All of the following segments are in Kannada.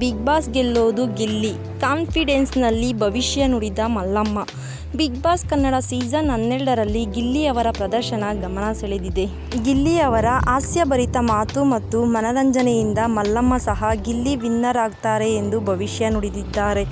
ಬಿಗ್ ಬಾಸ್ ಗೆಲ್ಲೋದು ಗಿಲ್ಲಿ. ಕಾನ್ಫಿಡೆನ್ಸ್ನಲ್ಲಿ ಭವಿಷ್ಯ ನುಡಿದ Mallamma. Bigg Boss Kannada season ಹನ್ನೆರಡರಲ್ಲಿ ಗಿಲ್ಲಿ ಅವರ ಪ್ರದರ್ಶನ ಗಮನ ಸೆಳೆದಿದೆ. ಗಿಲ್ಲಿ ಅವರ ಹಾಸ್ಯಭರಿತ ಮಾತು ಮತ್ತು ಮನರಂಜನೆಯಿಂದ ಮಲ್ಲಮ್ಮ ಸಹ ಗಿಲ್ಲಿ ವಿನ್ನರ್ ಆಗ್ತಾರೆ ಎಂದು ಭವಿಷ್ಯ ನುಡಿದಿದ್ದಾರೆ.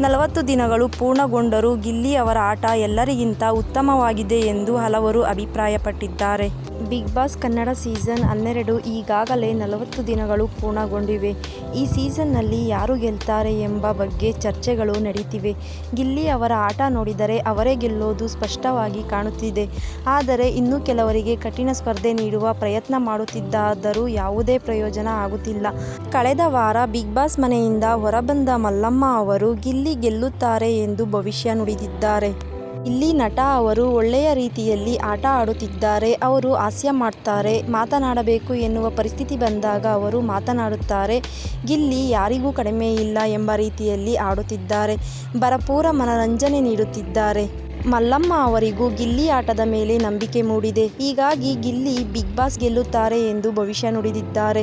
ನಲವತ್ತು ದಿನಗಳು ಪೂರ್ಣಗೊಂಡರೂ ಗಿಲ್ಲಿ ಅವರ ಆಟ ಎಲ್ಲರಿಗಿಂತ ಉತ್ತಮವಾಗಿದೆ ಎಂದು ಹಲವರು ಅಭಿಪ್ರಾಯಪಟ್ಟಿದ್ದಾರೆ. ಬಿಗ್ ಬಾಸ್ ಕನ್ನಡ ಸೀಸನ್ ಹನ್ನೆರಡು ಈಗಾಗಲೇ ನಲವತ್ತು ದಿನಗಳು ಪೂರ್ಣಗೊಂಡಿವೆ. ಈ ಸೀಸನ್ನಲ್ಲಿ ಯಾರು ಗೆಲ್ತಾರೆ ಎಂಬ ಬಗ್ಗೆ ಚರ್ಚೆಗಳು ನಡೀತಿವೆ. ಗಿಲ್ಲಿ ಅವರ ಆಟ ನೋಡಿದರೆ ಅವರೇ ಗೆಲ್ಲೋದು ಸ್ಪಷ್ಟವಾಗಿ ಕಾಣುತ್ತಿದೆ. ಆದರೆ ಇನ್ನೂ ಕೆಲವರಿಗೆ ಕಠಿಣ ಸ್ಪರ್ಧೆ ನೀಡುವ ಪ್ರಯತ್ನ ಮಾಡುತ್ತಿದ್ದಾದರೂ ಯಾವುದೇ ಪ್ರಯೋಜನ ಆಗುತ್ತಿಲ್ಲ. ಕಳೆದ ವಾರ ಬಿಗ್ ಬಾಸ್ ಮನೆಯಿಂದ ಹೊರಬಂದ ಮಲ್ಲಮ್ಮ ಅವರು ಗಿಲ್ಲಿ ಗೆಲ್ಲುತ್ತಾರೆ ಎಂದು ಭವಿಷ್ಯ ನುಡಿದಿದ್ದಾರೆ. ಇಲ್ಲಿ ನಟ ಅವರು ಒಳ್ಳೆಯ ರೀತಿಯಲ್ಲಿ ಆಟ ಆಡುತ್ತಿದ್ದಾರೆ, ಅವರು ಹಾಸ್ಯ ಮಾಡ್ತಾರೆ, ಮಾತನಾಡಬೇಕು ಎನ್ನುವ ಪರಿಸ್ಥಿತಿ ಬಂದಾಗ ಅವರು ಮಾತನಾಡುತ್ತಾರೆ, ಗಿಲ್ಲಿ ಯಾರಿಗೂ ಕಡಿಮೆ ಇಲ್ಲ ಎಂಬ ರೀತಿಯಲ್ಲಿ ಆಡುತ್ತಿದ್ದಾರೆ, ಭರಪೂರ ಮನರಂಜನೆ ನೀಡುತ್ತಿದ್ದಾರೆ. ಮಲ್ಲಮ್ಮ ಅವರಿಗೂ ಗಿಲ್ಲಿ ಆಟದ ಮೇಲೆ ನಂಬಿಕೆ ಮೂಡಿದೆ. ಹೀಗಾಗಿ ಗಿಲ್ಲಿ ಬಿಗ್ ಬಾಸ್ ಗೆಲ್ಲುತ್ತಾರೆ ಎಂದು ಭವಿಷ್ಯ ನುಡಿದಿದ್ದಾರೆ.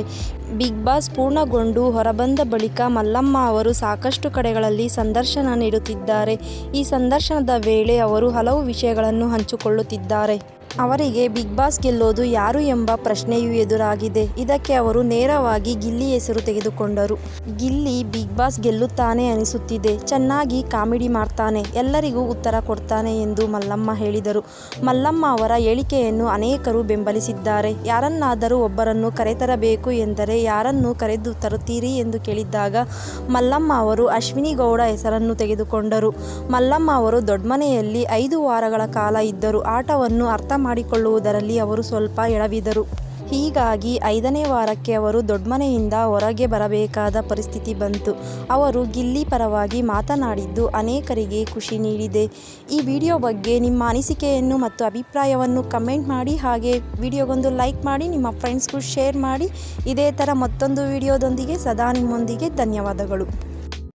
ಬಿಗ್ ಬಾಸ್ ಪೂರ್ಣಗೊಂಡು ಹೊರಬಂದ ಬಳಿಕ ಮಲ್ಲಮ್ಮ ಅವರು ಸಾಕಷ್ಟು ಕಡೆಗಳಲ್ಲಿ ಸಂದರ್ಶನ ನೀಡುತ್ತಿದ್ದಾರೆ. ಈ ಸಂದರ್ಶನದ ವೇಳೆ ಅವರು ಹಲವು ವಿಷಯಗಳನ್ನು ಹಂಚಿಕೊಳ್ಳುತ್ತಿದ್ದಾರೆ. ಅವರಿಗೆ ಬಿಗ್ ಬಾಸ್ ಗೆಲ್ಲೋದು ಯಾರು ಎಂಬ ಪ್ರಶ್ನೆಯೂ ಎದುರಾಗಿದೆ. ಇದಕ್ಕೆ ಅವರು ನೇರವಾಗಿ ಗಿಲ್ಲಿ ಹೆಸರು ತೆಗೆದುಕೊಂಡರು. ಗಿಲ್ಲಿ ಬಿಗ್ ಬಾಸ್ ಗೆಲ್ಲುತ್ತಾನೆ ಅನಿಸುತ್ತಿದೆ. ಚೆನ್ನಾಗಿ ಕಾಮಿಡಿ ಮಾಡ್ತಾನೆ. ಎಲ್ಲರಿಗೂ ಉತ್ತರ ಕೊಡ್ತಾನೆ ಎಂದು ಮಲ್ಲಮ್ಮ ಹೇಳಿದರು. ಮಲ್ಲಮ್ಮ ಅವರ ಹೇಳಿಕೆಯನ್ನು ಅನೇಕರು ಬೆಂಬಲಿಸಿದ್ದಾರೆ. ಯಾರನ್ನಾದರೂ ಒಬ್ಬರನ್ನು ಕರೆತರಬೇಕು ಎಂದರೆ ಯಾರನ್ನು ಕರೆದು ತರುತ್ತೀರಿ ಎಂದು ಕೇಳಿದ್ದಾಗ ಮಲ್ಲಮ್ಮ ಅವರು ಅಶ್ವಿನಿ ಗೌಡ ಹೆಸರನ್ನು ತೆಗೆದುಕೊಂಡರು. ಮಲ್ಲಮ್ಮ ಅವರು ದೊಡ್ಡಮನೆಯಲ್ಲಿ ಐದು ವಾರಗಳ ಕಾಲ ಇದ್ದರು. ಆಟವನ್ನು ಅರ್ಥ ಮಾಡಿಕೊಳ್ಳುವುದರಲ್ಲಿ ಅವರು ಸ್ವಲ್ಪ ಎಳವಿದರು. ಹೀಗಾಗಿ ಐದನೇ ವಾರಕ್ಕೆ ಅವರು ದೊಡ್ಮನೆಯಿಂದ ಹೊರಗೆ ಬರಬೇಕಾದ ಪರಿಸ್ಥಿತಿ ಬಂತು. ಅವರು ಗಿಲ್ಲಿ ಪರವಾಗಿ ಮಾತನಾಡಿದ್ದು ಅನೇಕರಿಗೆ ಖುಷಿ ನೀಡಿದೆ. ಈ ವಿಡಿಯೋ ಬಗ್ಗೆ ನಿಮ್ಮ ಅನಿಸಿಕೆಯನ್ನು ಮತ್ತು ಅಭಿಪ್ರಾಯವನ್ನು ಕಮೆಂಟ್ ಮಾಡಿ, ಹಾಗೆ ವಿಡಿಯೋಗೊಂದು ಲೈಕ್ ಮಾಡಿ, ನಿಮ್ಮ ಫ್ರೆಂಡ್ಸ್ಗೂ ಶೇರ್ ಮಾಡಿ. ಇದೇ ಥರ ಮತ್ತೊಂದು ವಿಡಿಯೋದೊಂದಿಗೆ ಸದಾ ನಿಮ್ಮೊಂದಿಗೆ ಧನ್ಯವಾದಗಳು.